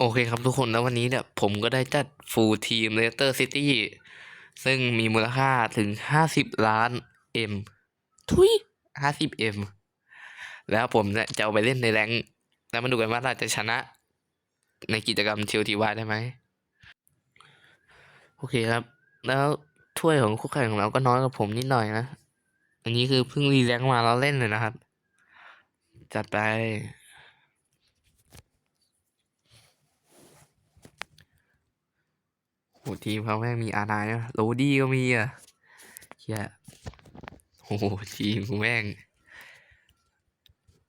โอเคครับทุกคนแล้ววันนี้เนี่ยผมก็ได้จัดฟูลทีมเลสเตอร์ซิตี้ซึ่งมีมูลค่าถึงห้าสิบล้านเอ็มทุยห้าสิบเอ็มแล้วผมเนี่ยจะเอาไปเล่นในแรงค์แล้วมาดูกันว่าเราจะชนะในกิจกรรมเชลทีวายได้ไหม โอเคครับ แล้วถ้วยของคู่แข่งของเราก็น้อยกว่าผมนิดหน่อยนะ อันนี้คือเพิ่งรีแรงค์มาแล้วเล่นเลยนะครับ จัดไป โหทีมเขาแม่งมีอาร์ไนนะโรดี้ก็มีอะเฮียโอ้โหทีมแม่ง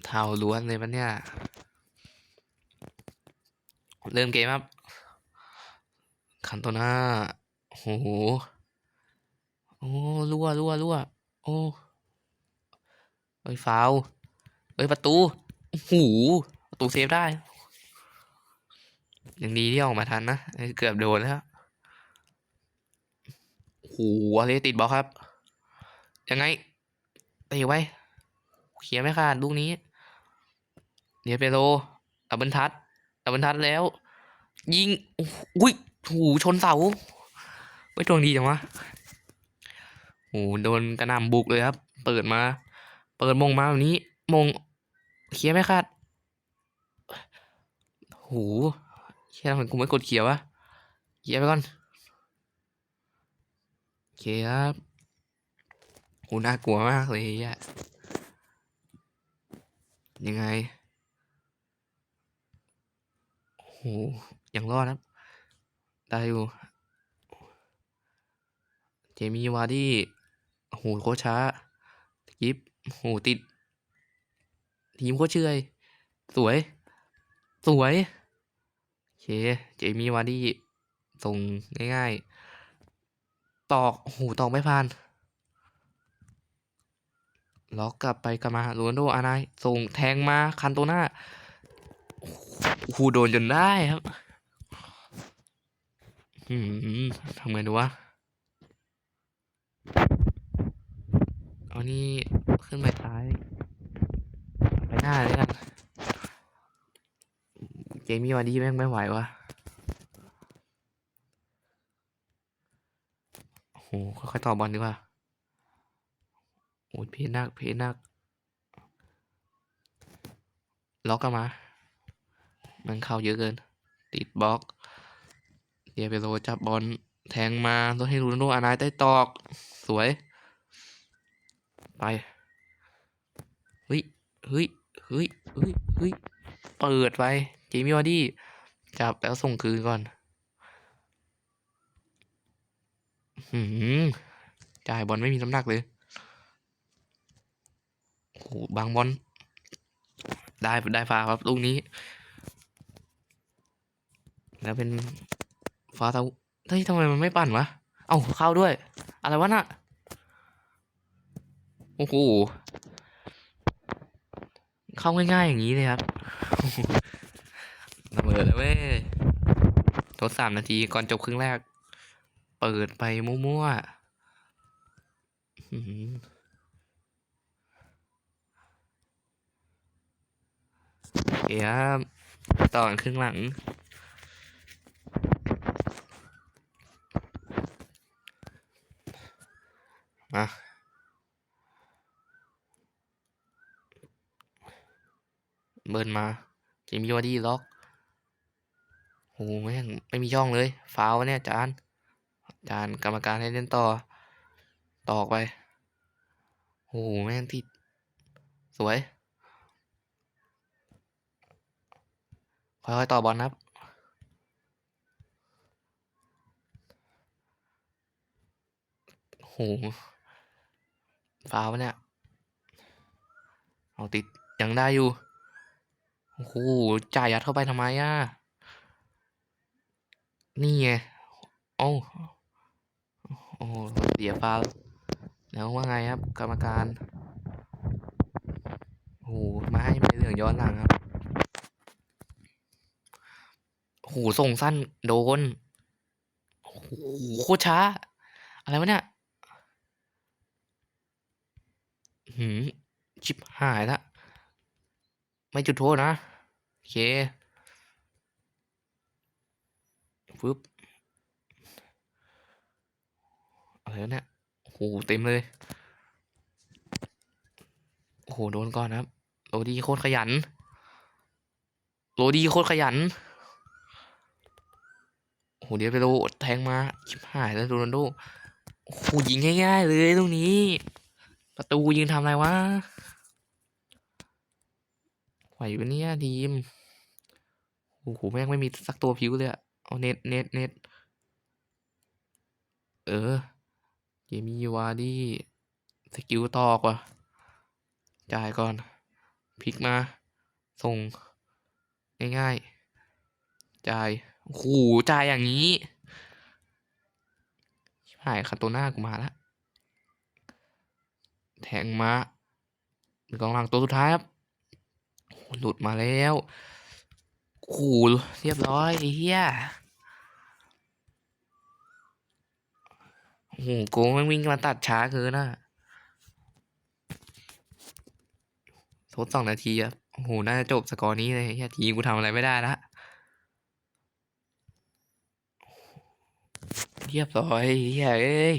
เท่าล้วนเลยปะเนี่ย เริ่มเกมครับ คันโตนาโอ้โห โอ้รั่วรั่วรั่วโอ้เอ้ยฟาวเอ้ยประตูโอ้โหประตูเซฟได้ยังดีที่ออกมาทันนะ เกือบโดนแล้ว อ้โหอะไรติดบล็อกครับ ยังไงตะไว้เขียร์ไม่ขาดลูกนี้เดี๋ยวเปโลดับเบิลทัชดับเบิลทัชแล้ว ยิง อุ้ยโอ้โหชนเสาไม่ตรงดีจังวะโอ้โหโดนกระหน่ำบุกเลยครับ เปิดมา เปิดมงมาแบบนี้ มงเคลียร์ไม่ขาดโอ้โหเคลียทำไมกูไม่กดเคลียร์วะเคลียร์ไปก่อน เคครับโหน่ากลัวมากเลยอะยังไงโหยังรอดครับ ได้อยู่ เจมี่วาร์ดี้โอ้โหโคช้ากิฟโหติด ทีมโคเชื่อย สวย สวย โอเค เจมี่วาร์ดี้ส่งง่ายๆ ตอกโอ้โหตอกไม่ผ่านล็อกกลับไปกลับมาโรนโดอานน์ส่งแทงมาคันโตหน้าโอ้โดนจนได้ครับอืมทำไงดูวะเอานี่ขึ้นไปซ้าย ไปหน้าเลยกัน เจมี่วาร์ดี้แม่งไม่ไหววะโอ้โหค่อยๆต่อบอลดีกว่าโอ้ยเพนักเพนักล็อกกันมา มันเข้าเยอะเกิน ติดบล็อกเดียเปโรจับบอลแทงมาแล้วให้รูนโดอานน์ได้ตอก สวย ไป เฮ้ย เฮ้ย เฮ้ย เฮ้ย เฮ้ย เปิดไปเจมี่วาร์ดี้ จับแล้วส่งคืนก่อน หืมจ่ายบอลไม่มีน้ำหนักเลยโอ้โหบางบอลได้ได้ฟาครับลูกนี้ แล้วเป็นฟ้าเทาเฮ้ยทำไมมันไม่ปั่นวะ เอ้าเข้าด้วย อะไรวะน่ะ โอ้โห เข้าง่ายๆอย่างนี้เลยครับระเบิดเลยเว้ยทดสามนาทีก่อนจบครึ่งแรก เปิดไปมั่วๆอื้อหือโอเคครับต่อนครึ่งหลังมาเบิร์นมาเจมี่วาร์ดี้ล็อกโหแม่งไม่มีช่องเลยฟาวเนี่ยจาน จานกรรมการให้เล่นต่อ ตอกไปโหแม่งติด สวย ค่อยๆ ต่อบอลนะครับโหฟาวเนี่ย เอาติด ยังได้อยู่ โอ้โห จ่ายยัดเข้าไปทำไมอะ นี่ไง โอ้ โอ้โหเสียฟาวล์แล้วว่าไงครับ กรรมการโอ้โหมาให้ใบเหลืองย้อนหลังครับโอ้โหส่งสั้นโดนโอ้โหโคตรช้า อะไรวะเนี่ยหืมชิบหายละไม่จุดโทษนะ โอเคฟึบ อะไรวเนี่ยโอ้โหเต็มเลย โอ้โหโดนก่อนนะครับ โรดี้โคตรขยัน โรดี้โคตรขยัน โอ้โหเดี๋ยวไปโดแทงมาชิบหายแล้วโรนัลโดโอ้โหยิงง่ายๆเลยตรงนี้ ประตูยิงทำอะไรวะไหวปะเนี่ยทีมโอ้โหแม่งไม่มีสักตัวผิวเลยอะเอาเน็ตเน็ตเน็ตเออ เจมี่วาร์ดี้สกิลตอกว่ะจ่ายก่อนพลิกมา ส่ง ง่ายๆ จ่ายโอ้โหจ่ายอย่างนี้ชิบหายคาโตน่ากูมาแล้วแทงมาหรือกองหลังตัวสุดท้ายครับ หลุดมาแล้วโอ้โหเรียบร้อยเหี้ย โอ้โหกงแม่วิ่งมาตัดช้าเกินอะทดสองนาทีอะโอ้โห น่าจะจบสกอร์นี้เลยเหี้ยทีมกูทำอะไรไม่ได้ละเรียบร้อยเหี้ยเอ้ย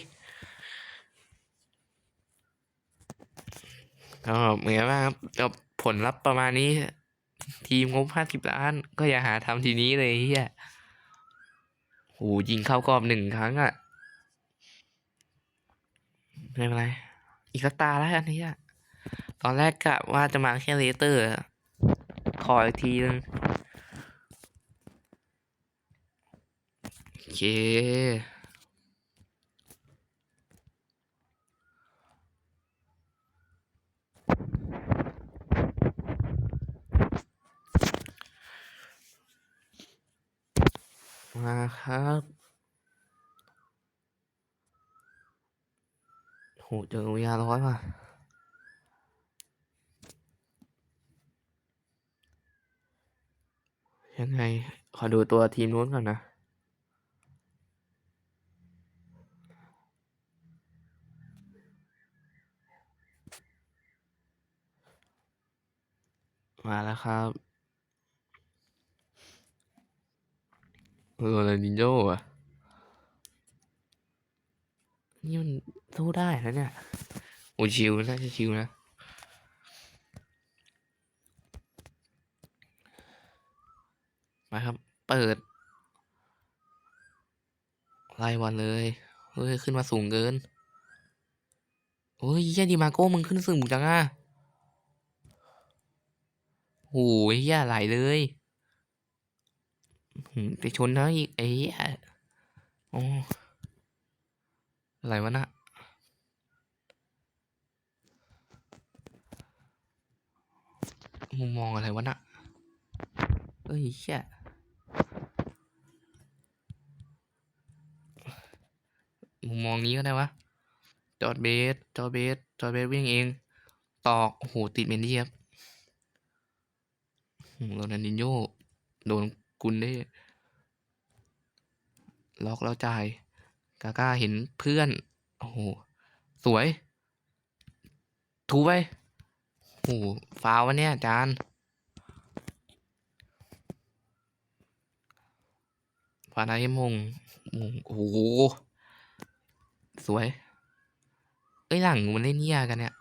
ก็เหมือนว่าครับกับผลลัพธ์ประมาณนี้ ทีมงบห้าสิบล้าน ก็อย่าหาทำทีนี้เลยเฮียโหยิงเข้ากรอบหนึ่งครั้งอะ่ะ ไม่เป็นไร อีกสักตาแล้วกันเฮียตอนแรกกะว่าจะมาแค่เลเตอร์ ขออีกทีนึงโอเคมาครับ หเจอวิยาร้อยว่ะยังไง ขอดูตัวทีมนู้นก่อนนะ มาแล้วครับโรนัลดินโญ่อะ นี่มันสู้ได้นะเนี่ยโอ้ชิวน่าจะชิวนะมาครับ เปิดรายวันเลย เฮ้ย ขึ้นมาสูงเกินโอ้ยเฮียดีมาโก้มึงขึ้นสูงจังอะโอ้ยเฮียไหลเลยไปชนนะอีกไอ้เหี้ยโอ้ อะไรวะน่ะมุมมองอะไรวะน่ะเอ้ยเชี่มุมมองนี้ก็ได้วะ จอดเบส จอดเบส จอดเบสวิ่งเอง ตอก โอ้โห ติดเมนดี้ครับโรนัลดินโญ่โดนกุนได้ ล็อกแล้วจ่าย กาก้าเห็นเพื่อน โอ้โห สวย ถูไปโอ้โหฟาวะเนี่ยจานฟาไดมงมง โอ้โห สวย เอ้ยหลังมันเล่นเหี้ยกันเนี่ย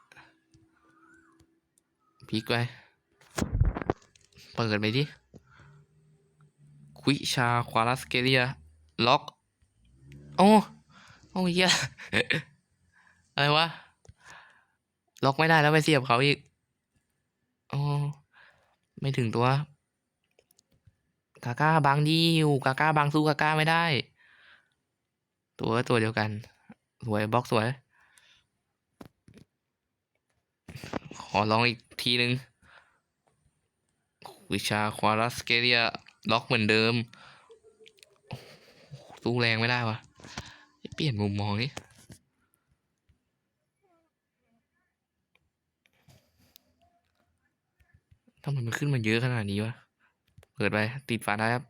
พลิกไปเปิดไปดิควิชาควาลัสเกเรีย ล็อก โอ้โอ้เหี้ยอะไรวะ ล็อกไม่ได้แล้วไปเสียบเขาอีกโอ้ไม่ถึงตัว กาก้าบังดิวกาก้าบังสู้กาก้าไม่ได้ ตัวก็ตัวเดียวกัน สวยบล็อกสวย ขอลองอีกทีหนึ่งวิชาควาลัสเกเรียล็อกเหมือนเดิม สู้แรงไม่ได้วะ ปลี่ยนมุมมองนี่ทำไมมันขึ้นมาเยอะขนาดนี้วะ เปิดไป ติดฝาได้ครับ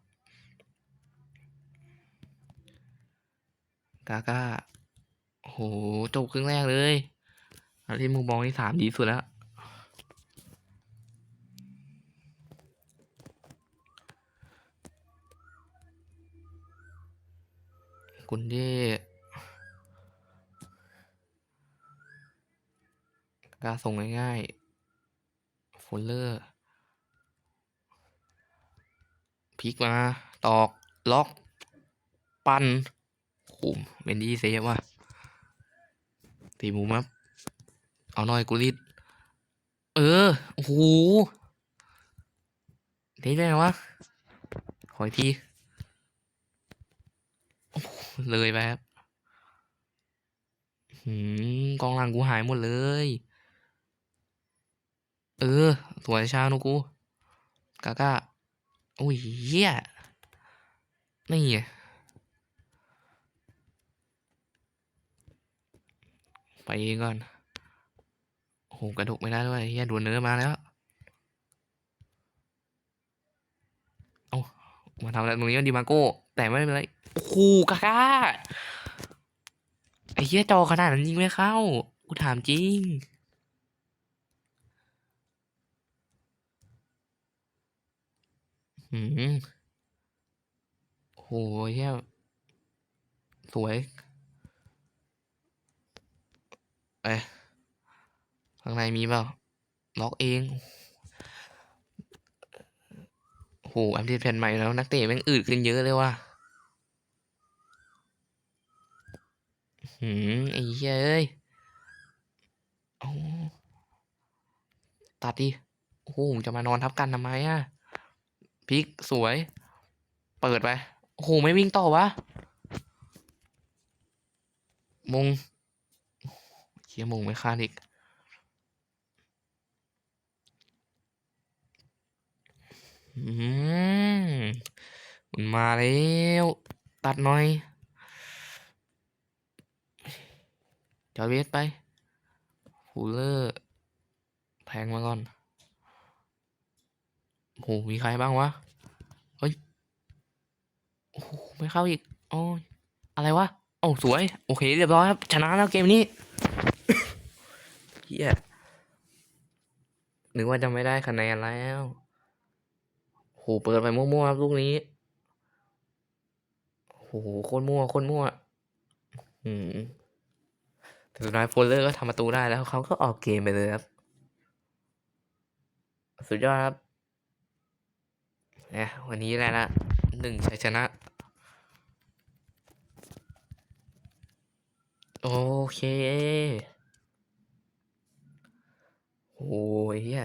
กาก้าโห จบครึ่งแรกเลยอันที่มุมมองที่สามดีสุดแล้วกุนเกาส่งง่ายๆโฟลเลอร์พลิกมา ตอก ล็อก ปั้นโอ้เวนดี้เซฟว่ะตีมูมับ เอาหน่อยกุลิดเออ โอ้โหได้ได้ไงวะ ขออีกที เลยไปครับหืมกองหลังกูหายหมดเลย เออ สวยชาโนกูกาก้าโอ้ยเหี้ยนี่ไปก่อน โอ้โห กระดกไม่ได้ด้วยเฮียดวลเนื้อมาแล้ว เอามาทำอะไรตรงนี้ดีมาโก้ แต่ไม่เป็นไร โอ้โหกาก้า ไอ้เหี้ยจอขนาดนั้นยิงไม่เข้า กูถามจริง หืมโหเหี้ยสวย เอ้ยข้างในมีเปล่า ล็อกเองโอ้โห อัปเดตแผ่นใหม่แล้ว นักเตะแม่งอืดขึ้นเยอะเลยว่ะหืมไอ้เหี้ยเอ้ยเอาตัดดิ โอ้โห จะมานอนทับกันทำไมอะ พลิกสวย เปิดไปโอ้โหไม่วิ่งต่อวะมงเฮียมงไม่คาดอีกอืมมันมาแล้วตัดหน่อยจอยเวสไปฮูลเลอร์แทงมาก่อน หมีใครบ้างวะ เฮ้ย โอ้โหไม่เข้าอีกโอ้ยอะไรวะโอ้สวย โอเค เรียบร้อยครับ ชนะแล้วเกมนี้เฮียนึกว่าจะไม่ได้คะแนนแล้วโหเปิดไปมั่วๆครับลูกนี้โอ้โหโคตรมั่วโคตรมั่ว อืมแต่สุดท้ายโฟลเลอร์ก็ทำประตูได้แล้วเขาก็ออกเกมไปเลยครับ สุดยอดครับ นี่ยวันนี้แหละนะหนึ่งชัยชนะ โอเค โอ้ยเฮีย